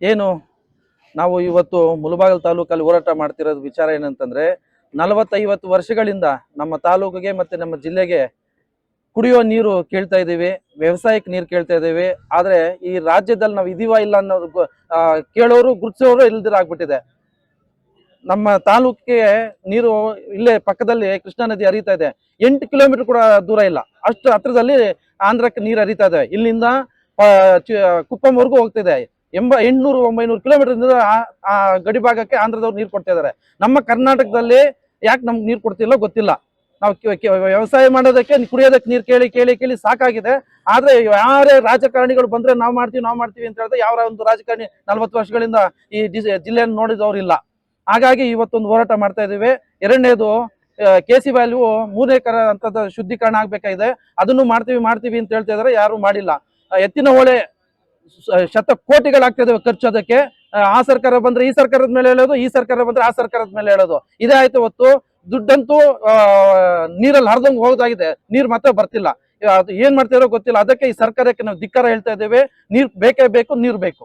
ಏನು? ನಾವು ಇವತ್ತು ಮುಲಬಾಗಲ್ ತಾಲೂಕಲ್ಲಿ ಹೋರಾಟ ಮಾಡ್ತಿರೋದು ವಿಚಾರ ಏನಂತಂದ್ರೆ, ನಲವತ್ತೈವತ್ತು ವರ್ಷಗಳಿಂದ ನಮ್ಮ ತಾಲೂಕಿಗೆ ಮತ್ತೆ ನಮ್ಮ ಜಿಲ್ಲೆಗೆ ಕುಡಿಯೋ ನೀರು ಕೇಳ್ತಾ ಇದ್ದೀವಿ, ವ್ಯವಸಾಯಕ್ಕೆ ನೀರು ಕೇಳ್ತಾ ಇದ್ದೀವಿ. ಆದ್ರೆ ಈ ರಾಜ್ಯದಲ್ಲಿ ನಾವು ಇದೀವ ಇಲ್ಲ ಅನ್ನೋದು ಕೇಳೋರು, ಗುರುತಿಸೋರು ಇಲ್ದಿರ ಆಗ್ಬಿಟ್ಟಿದೆ. ನಮ್ಮ ತಾಲೂಕಿಗೆ ನೀರು ಇಲ್ಲೇ ಪಕ್ಕದಲ್ಲಿ ಕೃಷ್ಣಾ ನದಿ ಹರಿತಾ ಇದೆ. ಎಂಟು ಕಿಲೋಮೀಟರ್ ಕೂಡ ದೂರ ಇಲ್ಲ. ಅಷ್ಟು ಹತ್ರದಲ್ಲಿ ಆಂಧ್ರಕ್ಕೆ ನೀರು ಹರಿತಾ ಇದೆ. ಇಲ್ಲಿಂದ ಕುಪ್ಪಂವರೆಗೂ ಹೋಗ್ತಿದೆ. ಎಂಬ ಎಂಟ್ನೂರು, ಒಂಬೈನೂರು ಕಿಲೋಮೀಟರ್ ಆ ಗಡಿ ಭಾಗಕ್ಕೆ ಆಂಧ್ರದವ್ರು ನೀರು ಕೊಡ್ತಾ ಇದಾರೆ. ನಮ್ಮ ಕರ್ನಾಟಕದಲ್ಲಿ ಯಾಕೆ ನಮ್ಗೆ ನೀರು ಕೊಡ್ತಿಲ್ಲ ಗೊತ್ತಿಲ್ಲ. ನಾವು ವ್ಯವಸಾಯ ಮಾಡೋದಕ್ಕೆ, ಕುಡಿಯೋದಕ್ಕೆ ನೀರು ಕೇಳಿ ಕೇಳಿ ಕೇಳಿ ಸಾಕಾಗಿದೆ. ಆದ್ರೆ ಯಾರೇ ರಾಜಕಾರಣಿಗಳು ಬಂದ್ರೆ ನಾವು ಮಾಡ್ತೀವಿ ನಾವು ಮಾಡ್ತೀವಿ ಅಂತ ಹೇಳಿದ್ರೆ ಯಾವ ಒಂದು ರಾಜಕಾರಣಿ ನಲ್ವತ್ತು ವರ್ಷಗಳಿಂದ ಈ ಜಿಲ್ಲೆಯನ್ನು ನೋಡಿದವರಿಲ್ಲ. ಹಾಗಾಗಿ ಇವತ್ತೊಂದು ಹೋರಾಟ ಮಾಡ್ತಾ ಇದೀವಿ ಎರಡನೇದು ಕೆ ಸಿ ವ್ಯಾಲ್ಯೂ ಮೂರನೇ ಕರ ಅಂತದ ಶುದ್ಧೀಕರಣ ಆಗ್ಬೇಕಾಗಿದೆ. ಅದನ್ನು ಮಾಡ್ತೀವಿ ಮಾಡ್ತೀವಿ ಅಂತ ಹೇಳ್ತಾ ಇದಾರೆ. ಯಾರು ಮಾಡಿಲ್ಲ. ಎತ್ತಿನ ಹೊಳೆ ಶ- ಶತ ಕೋಟಿಗಳಾಗ್ತಾ ಇದಾವೆ ಖರ್ಚು ಅದಕ್ಕೆ. ಆ, ಸರ್ಕಾರ ಬಂದ್ರೆ ಈ ಸರ್ಕಾರದ ಮೇಲೆ ಹೇಳೋದು ಈ ಸರ್ಕಾರ ಬಂದ್ರೆ ಆ ಸರ್ಕಾರದ ಮೇಲೆ ಹೇಳೋದು. ಇದೇ ಆಯ್ತು ಹೊತ್ತು ದುಡ್ಡಂತೂ ನೀರಲ್ಲಿ ಹರಿದಂಗ್ ಹೋಗೋದಾಗಿದೆ ನೀರ್ ಮಾತ್ರ ಬರ್ತಿಲ್ಲ. ಅದು ಏನ್ ಮಾಡ್ತಿರೋ ಗೊತ್ತಿಲ್ಲ. ಅದಕ್ಕೆ ಈ ಸರ್ಕಾರಕ್ಕೆ ನಾವು ಧಿಕ್ಕಾರ ಹೇಳ್ತಾ ಇದ್ದೇವೆ. ನೀರ್ ಬೇಕೇ ಬೇಕು ನೀರ್ ಬೇಕು.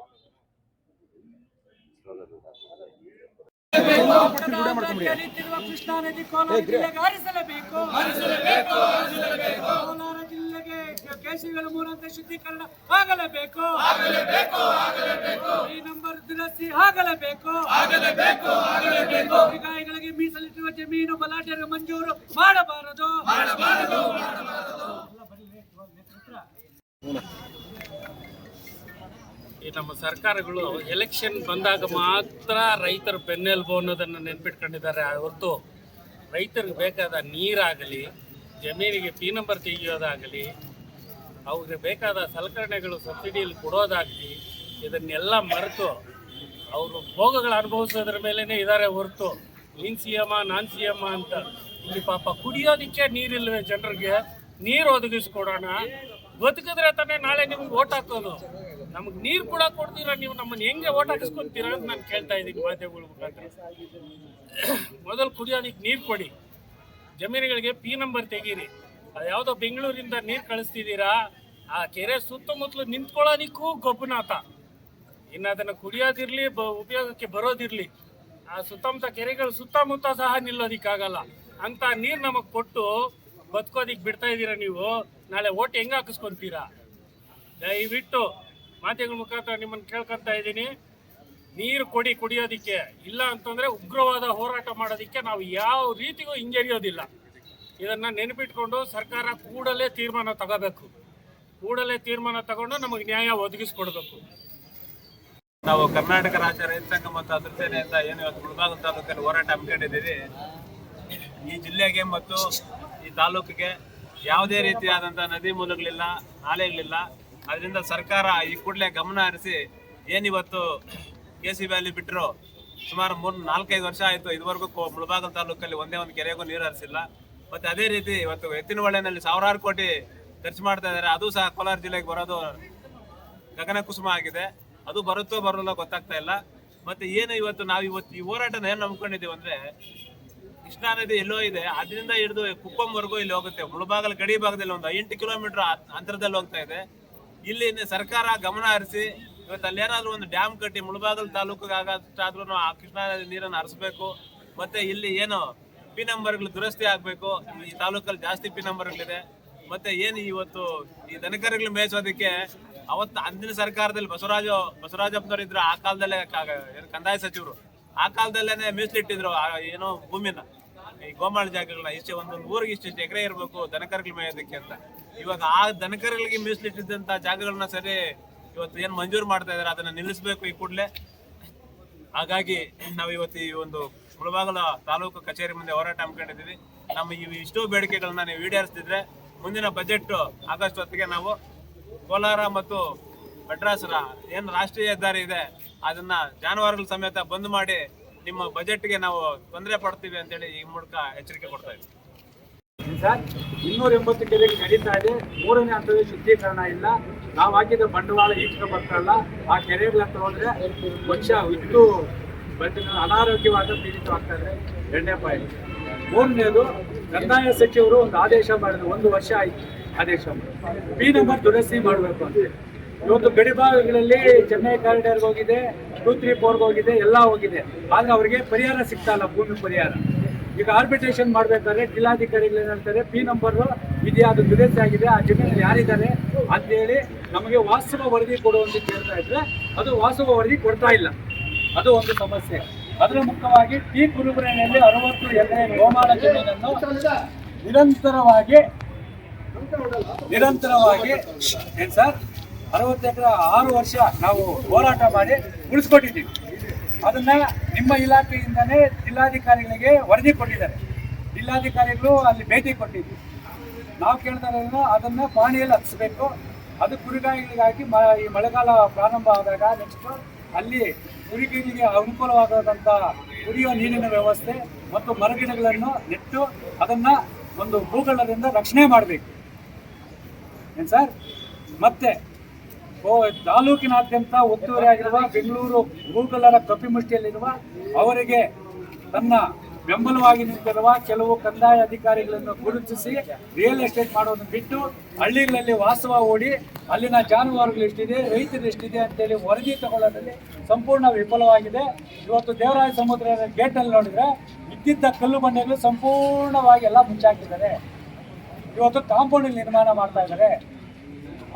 ಕೃಷ್ಣಾ ನದಿ ಕೋಲಾರ ಜಿಲ್ಲೆಗೆ ಕೇಸಿಗಳ ಮೂಲಕ ಶುದ್ಧೀಕರಣ ಆಗಲೇಬೇಕು. ಈ ನಂಬರ್ ದುರಸ್ತಿ ಆಗಲೇಬೇಕು. ಅಧಿಕಾರಿಗಳಿಗೆ ಮೀಸಲಿಟ್ಟಿರುವ ಜಮೀನು ಬಲಾಢ್ಯರ ಮಂಜೂರು ಮಾಡಬಾರದು. ಈ ನಮ್ಮ ಸರ್ಕಾರಗಳು ಎಲೆಕ್ಷನ್ ಬಂದಾಗ ಮಾತ್ರ ರೈತರ ಬೆನ್ನೆಲುಬು ಅನ್ನೋದನ್ನು ನೆನ್ಪಿಟ್ಕೊಂಡಿದ್ದಾರೆ. ಹೊರತು ರೈತರಿಗೆ ಬೇಕಾದ ನೀರಾಗಲಿ ಜಮೀನಿಗೆ ಪಿ ನಂಬರ್ ತೆಗೆಯೋದಾಗಲಿ ಅವ್ರಿಗೆ ಬೇಕಾದ ಸಲಕರಣೆಗಳು ಸಬ್ಸಿಡಿಯಲ್ಲಿ ಕೊಡೋದಾಗಲಿ ಇದನ್ನೆಲ್ಲ ಮರೆತು ಅವರು ಭೋಗಗಳು ಅನುಭವಿಸೋದ್ರ ಮೇಲೇ ಇದ್ದಾರೆ ಹೊರತು. ನೀನ್ ಸಿ ಎಮ್ಮ ನಾನ್ ಸಿ ಎಮ್ಮ ಅಂತ. ಇಲ್ಲಿ ಪಾಪ ಕುಡಿಯೋದಕ್ಕೆ ನೀರಿಲ್ವೇ ಜನರಿಗೆ? ನೀರು ಒದಗಿಸ್ಕೊಡೋಣ. ಬದುಕಿದ್ರೆ ತಾನೇ ನಾಳೆ ನಿಮ್ಗೆ ಓಟ್ ಹಾಕೋದು. ನಮ್ಗೆ ನೀರು ಕೂಡ ಕೊಡ್ತೀರಾ ನೀವು? ನಮ್ಮನ್ನ ಹೆಂಗೆ ಓಟ್ ಹಾಕಿಸ್ಕೊಂತೀರಾ ಅಂತ ನಾನು ಕೇಳ್ತಾ ಇದ್ದೀನಿ ಮಾಧ್ಯಮಗಳ ಮುಖಾಂತರ. ಮೊದಲು ಕುಡಿಯೋದಕ್ಕೆ ನೀರು ಕೊಡಿ. ಜಮೀನುಗಳಿಗೆ ಪಿ ನಂಬರ್ ತೆಗೀರಿ. ಯಾವುದೋ ಬೆಂಗಳೂರಿಂದ ನೀರು ಕಳಿಸ್ತಿದ್ದೀರಾ? ಆ ಕೆರೆ ಸುತ್ತಮುತ್ತಲು ನಿಂತ್ಕೊಳ್ಳೋದಿಕ್ಕೂ ಗೊಬ್ಬನಾಥ ಇನ್ನು ಅದನ್ನು ಕುಡಿಯೋದಿರಲಿ, ಬ ಉಪಯೋಗಕ್ಕೆ ಬರೋದಿರ್ಲಿ. ಆ ಸುತ್ತಮುತ್ತ ಕೆರೆಗಳು ಸುತ್ತಮುತ್ತ ಸಹ ನಿಲ್ಲೋದಿಕ್ಕಾಗಲ್ಲ. ಅಂತ ನೀರು ನಮಗೆ ಕೊಟ್ಟು ಬದುಕೋದಿಕ್ ಬಿಡ್ತಾ ಇದ್ದೀರಾ ನೀವು? ನಾಳೆ ಓಟ್ ಹೆಂಗೆ ಹಾಕಿಸ್ಕೊಂತೀರಾ? ದಯವಿಟ್ಟು ಮಾಧ್ಯಮಗಳ ಮುಖಾಂತರ ನಿಮ್ಮನ್ನು ಕೇಳ್ಕೊಂತ ಇದ್ದೀನಿ. ನೀರು ಕೊಡಿ ಕುಡಿಯೋದಿಕ್ಕೆ. ಇಲ್ಲ ಅಂತಂದ್ರೆ ಉಗ್ರವಾದ ಹೋರಾಟ ಮಾಡೋದಿಕ್ಕೆ ನಾವು ಯಾವ ರೀತಿಗೂ ಹಿಂಜರಿಯೋದಿಲ್ಲ. ಇದನ್ನ ನೆನಪಿಟ್ಕೊಂಡು ಸರ್ಕಾರ ಕೂಡಲೇ ತೀರ್ಮಾನ ತಗೋಬೇಕು. ಕೂಡಲೇ ತೀರ್ಮಾನ ತಗೊಂಡು ನಮಗೆ ನ್ಯಾಯ ಒದಗಿಸ್ಕೊಡ್ಬೇಕು. ನಾವು ಕರ್ನಾಟಕ ರಾಜ್ಯ ರೈತ ಸಂಘ ಮತ್ತು ಅದ್ರ ಏನು ಇವತ್ತು ಮುಳಬಾಗಿಲು ತಾಲೂಕಲ್ಲಿ ಹೋರಾಟ ಹಮ್ಮಿಕೊಂಡಿದ್ದೀವಿ ಈ ಜಿಲ್ಲೆಗೆ ಮತ್ತು ಈ ತಾಲೂಕಿಗೆ ಯಾವುದೇ ರೀತಿಯಾದಂಥ ನದಿ ಮೂಲಗಳಿಲ್ಲ ನಾಲೆಗಳಿಲ್ಲ ಅದರಿಂದ ಸರ್ಕಾರ ಈ ಕೂಡಲೇ ಗಮನ ಹರಿಸಿ ಏನಿವತ್ತು ಕೆ ಸಿ ವ್ಯಾಲಿ ಬಿಟ್ಟರು ಸುಮಾರು ಮೂರು ನಾಲ್ಕೈದು ವರ್ಷ ಆಯಿತು ಇದುವರೆಗೂ ಮುಳಬಾಗಿಲು ತಾಲೂಕಲ್ಲಿ ಒಂದೇ ಒಂದು ಕೆರೆಗೂ ನೀರು ಹರಿಸಿಲ್ಲ. ಮತ್ತು ಅದೇ ರೀತಿ ಇವತ್ತು ಎತ್ತಿನ ಹೊಳೆನಲ್ಲಿ ಸಾವಿರಾರು ಕೋಟಿ ಖರ್ಚು ಮಾಡ್ತಾ ಇದ್ದಾರೆ. ಅದು ಸಹ ಕೋಲಾರ ಜಿಲ್ಲೆಗೆ ಬರೋದು ಗಗನ ಕುಸುಮ ಆಗಿದೆ. ಅದು ಬರುತ್ತೋ ಬರೋಲ್ಲ ಗೊತ್ತಾಗ್ತಾ ಇಲ್ಲ. ಮತ್ತೆ ಏನು ಇವತ್ತು ನಾವು ಇವತ್ತು ಈ ಹೋರಾಟನ ಏನು ನಂಬ್ಕೊಂಡಿದ್ದೀವಿ ಅಂದ್ರೆ, ಕೃಷ್ಣಾ ನದಿ ಎಲ್ಲೋ ಇದೆ, ಅದರಿಂದ ಹಿಡಿದು ಕುಪ್ಪಂವರೆಗೂ ಇಲ್ಲಿ ಹೋಗುತ್ತೆ. ಮುಳುಭಾಗಲ ಗಡಿ ಭಾಗದಲ್ಲಿ ಒಂದು ಎಂಟು ಕಿಲೋಮೀಟರ್ ಅಂತರದಲ್ಲಿ ಹೋಗ್ತಾ ಇದೆ. ಇಲ್ಲಿ ಸರ್ಕಾರ ಗಮನ ಹರಿಸಿ ಇವತ್ತು ಅಲ್ಲೇನಾದ್ರೂ ಒಂದು ಡ್ಯಾಮ್ ಕಟ್ಟಿ ಮುಳುಬಾಗಲ್ ತಾಲೂಕಿಗೆ ಆಗಷ್ಟಾದ್ರೂ ಆ ಕೃಷ್ಣಾ ನದಿ ನೀರನ್ನು ಹರಿಸ್ಬೇಕು. ಮತ್ತೆ ಇಲ್ಲಿ ಏನು ಪಿ ನಂಬರ್ಗಳು ದುರಸ್ತಿ ಆಗ್ಬೇಕು. ಈ ತಾಲೂಕಲ್ಲಿ ಜಾಸ್ತಿ ಪಿ ನಂಬರ್ಗಳಿದೆ. ಮತ್ತೆ ಏನು ಇವತ್ತು ಈ ದನಕರುಗಳು ಮೇಯಿಸೋದಕ್ಕೆ ಅವತ್ತು ಅಂದಿನ ಸರ್ಕಾರದಲ್ಲಿ ಬಸವರಾಜ ಬಸವರಾಜಪ್ಪನವರು ಇದ್ರು, ಆ ಕಾಲದಲ್ಲೇ ಏನು ಕಂದಾಯ ಸಚಿವರು, ಆ ಕಾಲದಲ್ಲೇನೆ ಮೀಸಲಿಟ್ಟಿದ್ರು ಏನೋ ಭೂಮಿನ. ಈ ಗೋಮಾಳ ಜಾಗಗಳನ್ನ ಇಷ್ಟೇ ಒಂದೊಂದು ಊರಿಗೆ ಇಷ್ಟಿಷ್ಟು ಎಕರೆ ಇರಬೇಕು ದನಕರುಗಳು ಮೇಯೋದಕ್ಕೆ ಅಂತ. ಇವಾಗ ಆ ದನಕರುಗಳಿಗೆ ಮೀಸಲಿಟ್ಟಿದ್ದಂತ ಜಾಗಗಳನ್ನ ಸರಿ ಇವತ್ತು ಏನು ಮಂಜೂರು ಮಾಡ್ತಾ ಇದಾರೆ, ಅದನ್ನ ನಿಲ್ಲಿಸಬೇಕು ಈ ಕೂಡಲೇ. ಹಾಗಾಗಿ ನಾವು ಇವತ್ತು ಈ ಒಂದು ಮುಳಬಾಗಲ ತಾಲೂಕು ಕಚೇರಿ ಮುಂದೆ ಹೋರಾಟ ಹಮ್ಮಿಕೊಂಡಿದ್ದೀವಿ. ನಮ್ಮ ಈ ಇಷ್ಟೋ ಬೇಡಿಕೆಗಳನ್ನ ನೀವು ಈಡೇರಿಸ್ತಿದ್ರೆ ಮುಂದಿನ ಬಜೆಟ್ ಆಗಸ್ಟ್ ಹೊತ್ತಿಗೆ ನಾವು ಕೋಲಾರ ಮತ್ತು ಮಡ್ರಾಸ್ನ ಏನು ರಾಷ್ಟ್ರೀಯ ಹೆದ್ದಾರಿ ಇದೆ, ಅದನ್ನ ಜಾನುವಾರುಗಳ ಸಮೇತ ಬಂದ್ ಮಾಡಿ ನಿಮ್ಮ ಬಜೆಟ್ಗೆ ನಾವು ತೊಂದರೆ ಪಡ್ತೀವಿ ಅಂತೇಳಿ ಈ ಮೂಲಕ ಎಚ್ಚರಿಕೆ ಕೊಡ್ತಾ ಇದ್ದೀವಿ. ಸರ್, ಇನ್ನೂರ ಎಂಬತ್ತು ಕೆರೆಗೆ ನಡೀತಾ ಇದೆ. ಮೂರನೇ ಹಂತದ ಶುದ್ಧೀಕರಣ ಇಲ್ಲ. ನಾವು ಹಾಕಿದ ಬಂಡವಾಳ ಈಚೆಗೆ ಬರ್ತಾ ಇಲ್ಲ ಆ ಕೆರೆಗಳ ಹೋದ್ರೆ ವರ್ಷ ಇಟ್ಟು ಬಂದ ಅನಾರೋಗ್ಯವಾದ ಪೀಡಿತವಾಗ್ತಾ ಇದೆ ಎರಡನೇ ಪಾಯಿಂಟ್. ಮೂರನೇದು ಕಂದಾಯ ಸಚಿವರು ಒಂದು ಆದೇಶ ಮಾಡಿದ್ರು, ಒಂದು ವರ್ಷ ಆಯ್ತು ಆದೇಶ ಪಿ ನಂಬರ್ ದುರಸ್ತಿ ಮಾಡಬೇಕು ಅಂತ. ಇವತ್ತು ಗಡಿ ಭಾಗಗಳಲ್ಲಿ ಚೆನ್ನೈ ಕಾರಿಡಾರ್ಗೆ ಹೋಗಿದೆ ಟೂ ತ್ರೀ ಫೋರ್ಗೆ ಹೋಗಿದೆ, ಎಲ್ಲ ಹೋಗಿದೆ. ಆದ್ರೆ ಅವರಿಗೆ ಪರಿಹಾರ ಸಿಗ್ತಾ ಇಲ್ಲ, ಭೂಮಿ ಪರಿಹಾರ. ಈಗ ಆರ್ಬಿಟ್ರೇಷನ್ ಮಾಡ್ಬೇಕಾದ್ರೆ ಜಿಲ್ಲಾಧಿಕಾರಿಗಳು ಏನಂತಾರೆ ಪಿ ನಂಬರ್ ಇದೆಯಾ ಅದು ದುರಸ್ತಿ ಆಗಿದೆ, ಆ ಜಮೀನಲ್ಲಿ ಯಾರಿದ್ದಾರೆ ಅಂತೇಳಿ ನಮಗೆ ವಾಸ್ತವ ವರದಿ ಕೊಡುವಂತ ಕೇಳ್ತಾ ಇದ್ರೆ, ಅದು ವಾಸ್ತವ ವರದಿ ಕೊಡ್ತಾ ಇಲ್ಲ. ಅದು ಒಂದು ಸಮಸ್ಯೆ. ಅದರ ಮುಖ್ಯವಾಗಿ ಟಿ ಕುರುಬರಣಿಯಲ್ಲಿ ಅರವತ್ತು ಎಕರೆ ಗೋಮಾಳ ಜಮೀನನ್ನು ನಿರಂತರವಾಗಿ ನಿರಂತರವಾಗಿ ಏನ್ ಸರ್? ಅರವತ್ತು ಎಕರೆ ಆರು ವರ್ಷ ನಾವು ಹೋರಾಟ ಮಾಡಿ ಉಳಿಸ್ಕೊಟ್ಟಿದ್ದೀವಿ ಅದನ್ನ ನಿಮ್ಮ ಇಲಾಖೆಯಿಂದನೇ ಜಿಲ್ಲಾಧಿಕಾರಿಗಳಿಗೆ ವರದಿ ಕೊಟ್ಟಿದ್ದಾರೆ. ಜಿಲ್ಲಾಧಿಕಾರಿಗಳು ಅಲ್ಲಿ ಭೇಟಿ ಕೊಟ್ಟಿದ್ವಿ ನಾವು ಕೇಳ್ತಾ ಇರೋದು ಅದನ್ನ ಪಾಣಿಯಲ್ಲಿ ಹತ್ತಿಸ್ಬೇಕು ಅದು ಕುರಿಗಾಯಿಗಳಿಗಾಗಿ ಈ ಮಳೆಗಾಲ ಪ್ರಾರಂಭ ಆದಾಗ ನೆಕ್ಸ್ಟ್ ಅಲ್ಲಿ ಕುರಿಗಳಿಗೆ ಅನುಕೂಲವಾಗದಂಥ ಕುಡಿಯುವ ನೀರಿನ ವ್ಯವಸ್ಥೆ ಮತ್ತು ಮರಗಿಡಗಳನ್ನು ನೆಟ್ಟು ಅದನ್ನ ಒಂದು ಭೂಗಳದಿಂದ ರಕ್ಷಣೆ ಮಾಡಬೇಕು. ಏನ್ ಸರ್? ಮತ್ತೆ ತಾಲೂಕಿನಾದ್ಯಂತ ಒತ್ತುವರಿಯಾಗಿರುವ ಬೆಂಗಳೂರು ಭೂಗಳರ ಕಪಿಮುಷ್ಟಿಯಲ್ಲಿರುವ ಅವರಿಗೆ ತನ್ನ ಬೆಂಬಲವಾಗಿ ನಿಂತಿರುವ ಕೆಲವು ಕಂದಾಯ ಅಧಿಕಾರಿಗಳನ್ನು ಗುರುತಿಸಿ ರಿಯಲ್ ಎಸ್ಟೇಟ್ ಮಾಡೋದನ್ನು ಬಿಟ್ಟು ಹಳ್ಳಿಗಳಲ್ಲಿ ವಾಸವ ಓಡಿ ಅಲ್ಲಿನ ಜಾನುವಾರುಗಳು ಎಷ್ಟಿದೆ, ರೈತರು ಎಷ್ಟಿದೆ ಅಂತೇಳಿ ವರದಿ ತಗೊಳ್ಳೋದ್ರಲ್ಲಿ ಸಂಪೂರ್ಣ ವಿಫಲವಾಗಿದೆ. ಇವತ್ತು ದೇವರಾಯ ಸಮುದ್ರ ಗೇಟಲ್ಲಿ ನೋಡಿದ್ರೆ ಇದ್ದಿದ್ದ ಕಲ್ಲು ಬಂಡೆಗಳು ಸಂಪೂರ್ಣವಾಗಿ ಎಲ್ಲ ಮುಚ್ಚಾಕಿದ್ದಾರೆ. ಇವತ್ತು ಕಾಂಪೌಂಡ್ ನಿರ್ಮಾಣ ಮಾಡ್ತಾ ಇದ್ದಾರೆ.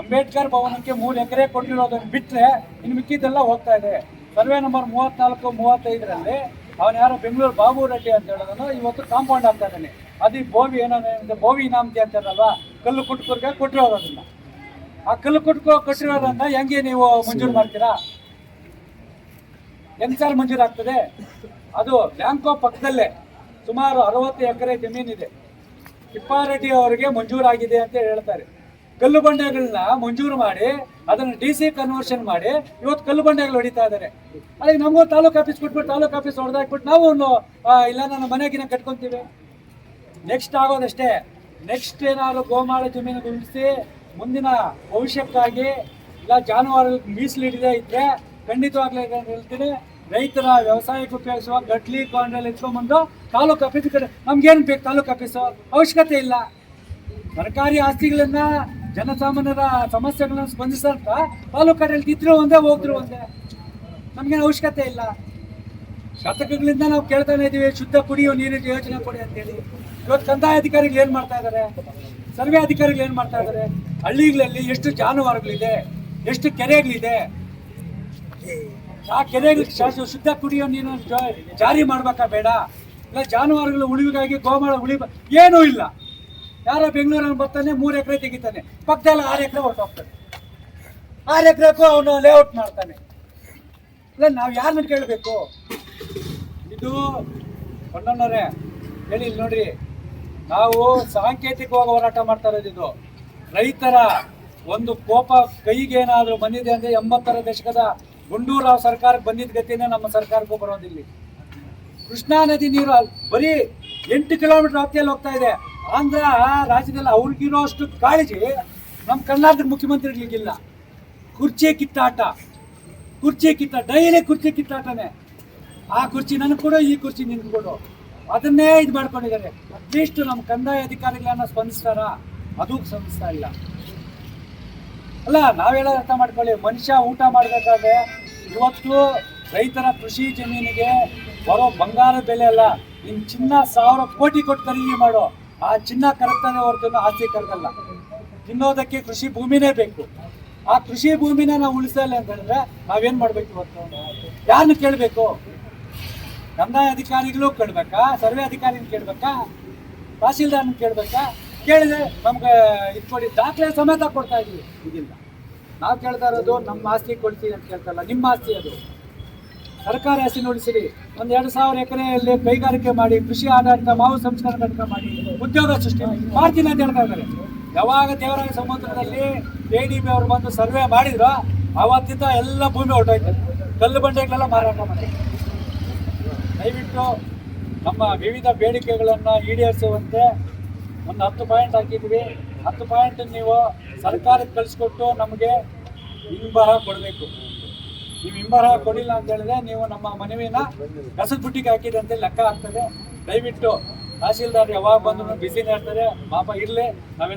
ಅಂಬೇಡ್ಕರ್ ಭವನಕ್ಕೆ ಮೂರು ಎಕರೆ ಕೊಟ್ಟಿರೋದನ್ನು ಬಿಟ್ಟರೆ ಇನ್ನು ಮಿಕ್ಕಿದ್ದೆಲ್ಲ ಹೋಗ್ತಾ ಇದೆ. ಸರ್ವೆ ನಂಬರ್ ಮೂವತ್ತ್ನಾಲ್ಕು ಮೂವತ್ತೈದರಲ್ಲಿ ಅವನು ಯಾರೋ ಬೆಂಗಳೂರು ಬಾಬು ರೆಡ್ಡಿ ಅಂತ ಹೇಳೋದನ್ನು ಇವತ್ತು ಕಾಂಪೌಂಡ್ ಆಗ್ತಾ ಇದ್ದಾನೆ. ಅದು ಬೋವಿ ಭೋವಿ ಬೋವಿ ಇನಾಮತಿ ಅಂತಾರಲ್ವಾ ಕಲ್ಲು ಕುಟ್ಕೂರ್ಗೆ ಕೊಟ್ಟಿರೋದು ಆ ಕಲ್ಲು ಕುಟ್ಕೋ ಕೊಟ್ಟಿರೋದನ್ನ ಹೆಂಗೆ ನೀವು ಮಂಜೂರು ಮಾಡ್ತೀರಾ? ಹೆಂಗ್ ಸರ್ ಮಂಜೂರಾಗ್ತದೆ ಅದು ಬ್ಯಾಂಕೋ ಪಕ್ಕದಲ್ಲೇ, ಸುಮಾರು ಅರವತ್ತು ಎಕರೆ ಜಮೀನಿದೆ. ತಿಪ್ಪಾರೆಡ್ಡಿ ಅವರಿಗೆ ಮಂಜೂರಾಗಿದೆ ಅಂತ ಹೇಳ್ತಾರೆ. ಕಲ್ಲು ಬಂಡೆಗಳನ್ನ ಮಂಜೂರು ಮಾಡಿ ಅದನ್ನು ಡಿ ಸಿ ಕನ್ವರ್ಷನ್ ಮಾಡಿ ಇವತ್ತು ಕಲ್ಲು ಬಂಡೆಗಳು ಹೊಡಿತಾ ಇದ್ದಾರೆ ಅದಕ್ಕೆ ನಮಗೂ ತಾಲೂಕು ಆಫೀಸ್ ಕೊಟ್ಬಿಟ್ಟು ತಾಲೂಕು ಆಫೀಸ್ ಹೊಡೆದಾಕ್ಬಿಟ್ಟು ನಾವು ಒಂದು, ಇಲ್ಲ ನನ್ನ ಮನೆಗಿನ ಕಟ್ಕೊತೀವಿ. ನೆಕ್ಸ್ಟ್ ಆಗೋದಷ್ಟೇ. ನೆಕ್ಸ್ಟ್ ಏನಾದ್ರು ಗೋಮಾಳ ಜಮೀನು ಉಳಿಸಿ ಮುಂದಿನ ಭವಿಷ್ಯಕ್ಕಾಗಿ ಇಲ್ಲ ಜಾನುವಾರು ಮೀಸಲಿಡದೆ ಇದ್ರೆ ಖಂಡಿತವಾಗ್ಲೇ ಹೇಳ್ತೀನಿ. ರೈತರ ವ್ಯವಸಾಯಕ್ಕೆ ಉಪಯೋಗಿಸುವ ಗಟ್ಲಿ ಕಾಂಡಲ್ಲಿ ಎತ್ಕೊಂಡ್ಬಂದು ತಾಲೂಕು ಆಫೀಸ್ ಕಡೆ ನಮ್ಗೇನು ಬೇಕು ತಾಲೂಕು ಆಫೀಸು ಅವಶ್ಯಕತೆ ಇಲ್ಲ. ಸರ್ಕಾರಿ ಆಸ್ತಿಗಳನ್ನ ಜನಸಾಮಾನ್ಯರ ಸಮಸ್ಯೆಗಳನ್ನ ಸ್ಪಂದಿಸಂತ ತಾಲೂಕು ಕಡೆಯಲ್ಲಿ ಇದ್ರು ಒಂದೇ, ಹೋದ್ರು ಒಂದೇ. ನಮಗೇನು ಅವಶ್ಯಕತೆ ಇಲ್ಲ. ಶತಕಗಳಿಂದ ನಾವು ಕೇಳ್ತಾನೆ ಇದೀವಿ ಶುದ್ಧ ಕುಡಿಯುವ ನೀರಿನ ಯೋಜನೆ ಕೊಡಿ ಅಂತೇಳಿ. ಇವತ್ತು ಕಂದಾಯ ಅಧಿಕಾರಿಗಳು ಏನು ಮಾಡ್ತಾ ಇದ್ದಾರೆ ಸರ್ವೆ ಅಧಿಕಾರಿಗಳು ಏನು ಮಾಡ್ತಾ ಇದ್ದಾರೆ ಹಳ್ಳಿಗಳಲ್ಲಿ ಎಷ್ಟು ಜಾನುವಾರುಗಳಿದೆ? ಎಷ್ಟು ಕೆರೆಗಳಿದೆ? ಆ ಶಾಶ್ವತ ಶುದ್ಧ ಕುಡಿಯೋ ನೀರು ಜಾರಿ ಮಾಡ್ಬೇಕಾ ಬೇಡ? ಇಲ್ಲ, ಜಾನುವಾರುಗಳ ಉಳಿವಿಗಾಗಿ ಗೋಮಾಳ ಉಳಿ ಏನೂ ಇಲ್ಲ. ಯಾರೋ ಬೆಂಗಳೂರಲ್ಲಿ ಬರ್ತಾನೆ, ಮೂರು ಎಕರೆ ತೆಗಿತಾನೆ. ಪಕ್ಕದಲ್ಲಿ ಆರು ಎಕರೆ ಹೊರಟೋಗ್ತಾನೆ ಆರು ಎಕರೆಗೂ ಅವನು ಲೇಔಟ್ ಮಾಡ್ತಾನೆ. ಇಲ್ಲ, ನಾವು ಯಾರನ್ನ ಕೇಳಬೇಕು? ಇದು ಹೊನ್ನಣ್ಣರೇ ಹೇಳಿ ನೋಡ್ರಿ. ನಾವು ಸಾಂಕೇತಿಕವಾಗಿ ಹೋರಾಟ ಮಾಡ್ತಾ ಇರೋದು ಇದು. ರೈತರ ಒಂದು ಕೋಪ ಕೈಗೇನಾದರೂ ಬಂದಿದೆ ಅಂದರೆ ಎಂಬತ್ತರ ದಶಕದ ಗುಂಡೂರಾವ್ ಸರ್ಕಾರಕ್ಕೆ ಬಂದಿದ್ದ ಗತಿನೇ ನಮ್ಮ ಸರ್ಕಾರಕ್ಕೂ ಬರೋದಿಲ್ಲ. ಕೃಷ್ಣಾ ನದಿ ನೀರು ಬರೀ ಎಂಟು ಕಿಲೋಮೀಟರ್ ವ್ಯಾಪ್ತಿಯಲ್ಲಿ ಹೋಗ್ತಾ ಇದೆ. ಆಂಧ್ರ ರಾಜ್ಯದಲ್ಲಿ ಅವ್ರಿಗಿರೋ ಅಷ್ಟು ಕಾಳಜಿ ನಮ್ಮ ಕರ್ನಾಟಕದ ಮುಖ್ಯಮಂತ್ರಿಗಳಿಗಿಲ್ಲ ಕುರ್ಚಿ ಕಿತ್ತಾಟ. ಕುರ್ಚಿ ಕಿತ್ತ, ಡೈಲಿ ಕುರ್ಚಿ ಕಿತ್ತಾಟನೇ. ಆ ಕುರ್ಚಿ ನನಗೆ ಕೊಡು, ಈ ಕುರ್ಚಿ ನಿನ್ಗೆ ಕೊಡು. ಅದನ್ನೇ ಇದು ಮಾಡ್ಕೊಂಡಿದ್ದಾರೆ. ಅಟ್ಲೀಸ್ಟ್ ನಮ್ಮ ಕಂದಾಯ ಅಧಿಕಾರಿಗಳನ್ನ ಸ್ಪಂದಿಸ್ತಾರ? ಅದು ಸ್ಪಂದಿಸ್ತಾ ಇಲ್ಲ. ಅಲ್ಲ ನಾವೆಲ್ಲ ಅರ್ಥ ಮಾಡ್ಕೊಳ್ಳಿ. ಮನುಷ್ಯ ಊಟ ಮಾಡಬೇಕಾದ್ರೆ ಇವತ್ತು ರೈತರ ಕೃಷಿ ಜಮೀನಿಗೆ ಬರೋ ಬಂಗಾರ ಬೆಲೆ ಅಲ್ಲ. ಇನ್ ಚಿನ್ನ ಸಾವಿರ ಕೋಟಿ ಕೊಟ್ಟು ಖರೀದಿ ಮಾಡೋ. ಆ ಚಿನ್ನ ಕರಗ್ತಾನೆ ಹೊರತು ಆಸ್ತಿ ಕರಗಲ್ಲ. ತಿನ್ನೋದಕ್ಕೆ ಕೃಷಿ ಭೂಮಿನೇ ಬೇಕು. ಆ ಕೃಷಿ ಭೂಮಿನ ನಾವು ಉಳಿಸಲ್ಲ ಅಂತಂದ್ರೆ ನಾವೇನ್ ಮಾಡ್ಬೇಕು ಇವತ್ತು? ಯಾರನ್ನ ಕೇಳಬೇಕು? ಕಂದಾಯ ಅಧಿಕಾರಿಗಳು ಕೇಳ್ಬೇಕಾ? ಸರ್ವೆ ಅಧಿಕಾರಿನ ಕೇಳ್ಬೇಕಾ? ತಹಸೀಲ್ದಾರ್ನ ಕೇಳ್ಬೇಕಾ? ಕೇಳಿದೆ ನಮ್ಗೆ ಇದು ಕೊಡಿ, ದಾಖಲೆ ಸಮೇತ ಕೊಡ್ತಾ ಇದೀವಿ ಇದಿಲ್ಲ ನಾವು ಕೇಳ್ತಾ ಇರೋದು ನಮ್ಮ ಆಸ್ತಿ ಕೊಡ್ತೀವಿ ಅಂತ ಕೇಳ್ತಲ್ಲ ನಿಮ್ಮ ಆಸ್ತಿ ಅದು. ಸರ್ಕಾರಿ ಹಸಿ ನೋಡಿಸಿರಿ. ಒಂದು ಎರಡು ಸಾವಿರ ಎಕರೆಯಲ್ಲಿ ಕೈಗಾರಿಕೆ ಮಾಡಿ, ಕೃಷಿ ಆಧಾರಿತ ಮಾವು ಸಂಸ್ಕಾರ ಘಟಕ ಮಾಡಿ, ಉದ್ಯೋಗ ಸೃಷ್ಟಿ ಮಾಡ್ತೀನಿ ಅಂತ ಹೇಳ್ತಾ ಇದ್ದಾರೆ. ಯಾವಾಗ ದೇವರಾಯ ಸಮುದ್ರದಲ್ಲಿ ಎ ಡಿ ಬಿ ಅವರು ಬಂದು ಸರ್ವೆ ಮಾಡಿದ್ರು ಅವತ್ತಿಂದ ಎಲ್ಲ ಭೂಮಿ ಹೊರಟೋಯ್ತು. ಕಲ್ಲು ಬಂಡೆಗಳೆಲ್ಲ ಮಾರಾಟ ಮಾಡಿ. ದಯವಿಟ್ಟು ನಮ್ಮ ವಿವಿಧ ಬೇಡಿಕೆಗಳನ್ನು ಈಡೇರಿಸುವಂತೆ ಒಂದು ಹತ್ತು ಪಾಯಿಂಟ್ ಹಾಕಿದ್ವಿ ಹತ್ತು ಪಾಯಿಂಟ್ ನೀವು ಸರ್ಕಾರಕ್ಕೆ ಕಳಿಸ್ಕೊಟ್ಟು ನಮಗೆ ಹಿಂಬರ ಕೊಡಬೇಕು. ನೀವು ಹಿಂಬರ ಕೊಡಿಲ್ಲ ಅಂತ ಹೇಳಿದ್ರೆ ನೀವು ನಮ್ಮ ಮನವಿನ ಕಸದ ಬುಟ್ಟಿಗೆ ಹಾಕಿದೆ ಅಂತ ಲೆಕ್ಕ ಆಗ್ತದೆ ದಯವಿಟ್ಟು ತಹಸೀಲ್ದಾರ್ ಯಾವಾಗ ಬಂದ್ರು ಬಿಸಿ ಇರ್ತಾರೆ ಪಾಪ ಇರ್ಲಿ